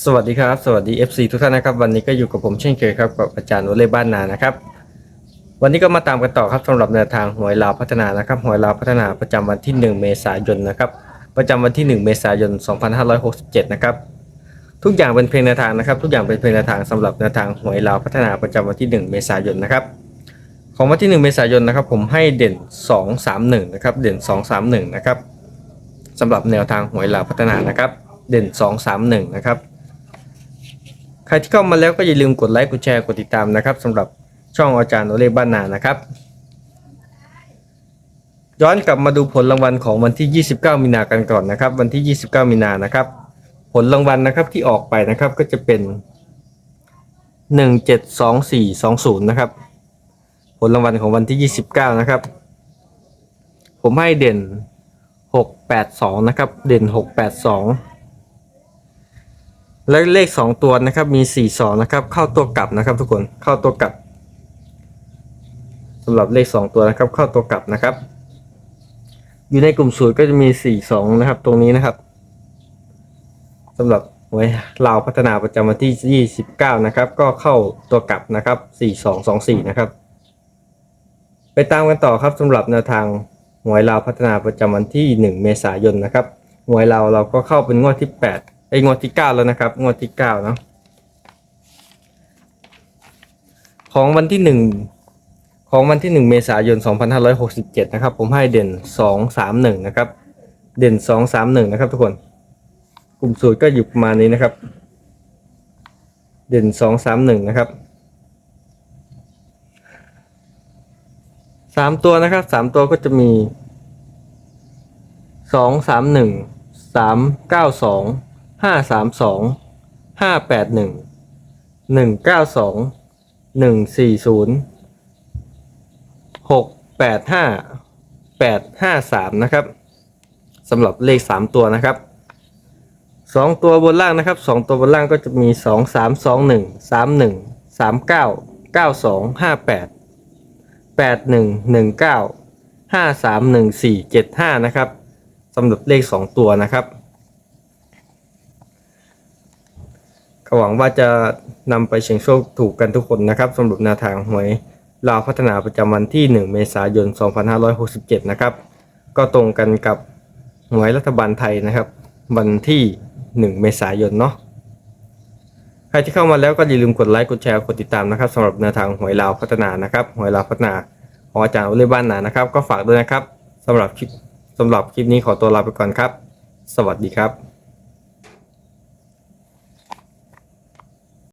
สวัสดีครับสวัสดี FC ทุกท่านนะครับ วันนี้ก็อยู่กับผมเช่นเคยครับกับอาจารย์วอลเล่บ้านนานะครับ วันนี้ก็มาตามกันต่อครับสำหรับแนวทางหวยลาวพัฒนานะครับหวยลาวพัฒนาประจำวันที่ 1 เมษายนนะครับ ประจำวันที่ 1 เมษายน 2567 นะครับ ทุกอย่างเป็นเพียงแนวทางนะครับ ทุกอย่างเป็นเพียงแนวทางสำหรับแนวทางหวยลาวพัฒนาประจำวันที่ 1 เมษายนนะครับของวันที่ 1 เมษายนนะครับ ผมให้เด่น 2 3 1 นะครับ เด่น 2 3 1 นะครับสำหรับแนวทางหวยลาวพัฒนานะครับ เด่น 2 3 1 นะครับ รที่เข้ามาแล้วก็อย่าลืมกดไลค์กดแชร์กดติดตามนะครับสำหรับช่องอาจารย์โอเล่บ้านนานะครับ ย้อนกลับมาดูผลรางวัลของวันที่ 29 มีนากันก่อนนะครับ วันที่ 29 มีนานะครับ ผลรางวัลนะครับที่ออกไปนะครับก็จะเป็น 172420 นะครับ ผลรางวัลของวันที่ 29 นะครับ ผมให้เด่น 682 นะครับ เด่น 682 และเลข 2 ตัวนะครับมี 4 2 นะครับ เข้าตัวกลับนะครับ ทุกคนเข้าตัวกลับสำหรับเลข 2 ตัวนะครับ เข้าตัวกลับนะครับ อยู่ในกลุ่มสูตรก็จะมี 4 2 นะครับ ตรงนี้นะครับสำหรับหวยลาวพัฒนาประจำวันที่ 29 นะครับ ก็เข้าตัวกลับนะครับ 4 2 2 4 นะครับ ไปตามกันต่อครับสำหรับแนวทางหวยลาวพัฒนาประจำวันที่ 1 เมษายนนะครับหวยลาวเราก็เข้าเป็นงวดที่ 8 ไอ้งวดที่9แล้วนะครับ งวดที่9เนาะของวันที่1ของวันที่1เมษายน2567นห้าร้อยหกสิบเจ็ดนะครับ ผมให้เด่น2 3 1นะครับ เด่น2 3 1นะครับ ทุกคน กลุ่มสูตรก็อยู่ประมาณนี้นะครับ เด่น2 3 1นะครับสามตัวนะครับสามตัวก็จะมีสองสามหนึ่งสามเก้าสอง ห้าสามสองห้าแปดหนึ่งหนึ่งเก้าสองหนึ่งสี่ศูนย์หกแปดห้าแปดห้าสามนะครับสำหรับเลขสามตัวนะครับสองตัวบนล่างนะครับสองตัวบนล่างก็จะมีสองสามสองหนึ่งสามหนึ่งสามเก้าเก้าสองห้าแปดแปดหนึ่งหนึ่งเก้าห้าสามหนึ่งสี่เจ็ดห้านะครับสำหรับเลขสองตัวนะครับ ก็หวังว่าจะนำไปเสี่ยงโชคถูกกันทุกคนนะครับสำหรับแนวทางหวยลาวพัฒนาประจำวันที่ 1 เมษายน 2567 นะครับ ก็ตรงกันกับหวยรัฐบาลไทยนะครับ วันที่ 1 เมษายนเนาะใครที่เข้ามาแล้วก็อย่าลืมกดไลค์กดแชร์กดติดตามนะครับสำหรับแนวทางหวยลาวพัฒนานะครับหวยลาวพัฒนาของอาจารย์อุเลบ้านนานะครับ ก็ฝากด้วยนะครับสำหรับคลิปสำหรับคลิปนี้ขอตัวลาไปก่อนครับ สวัสดีครับ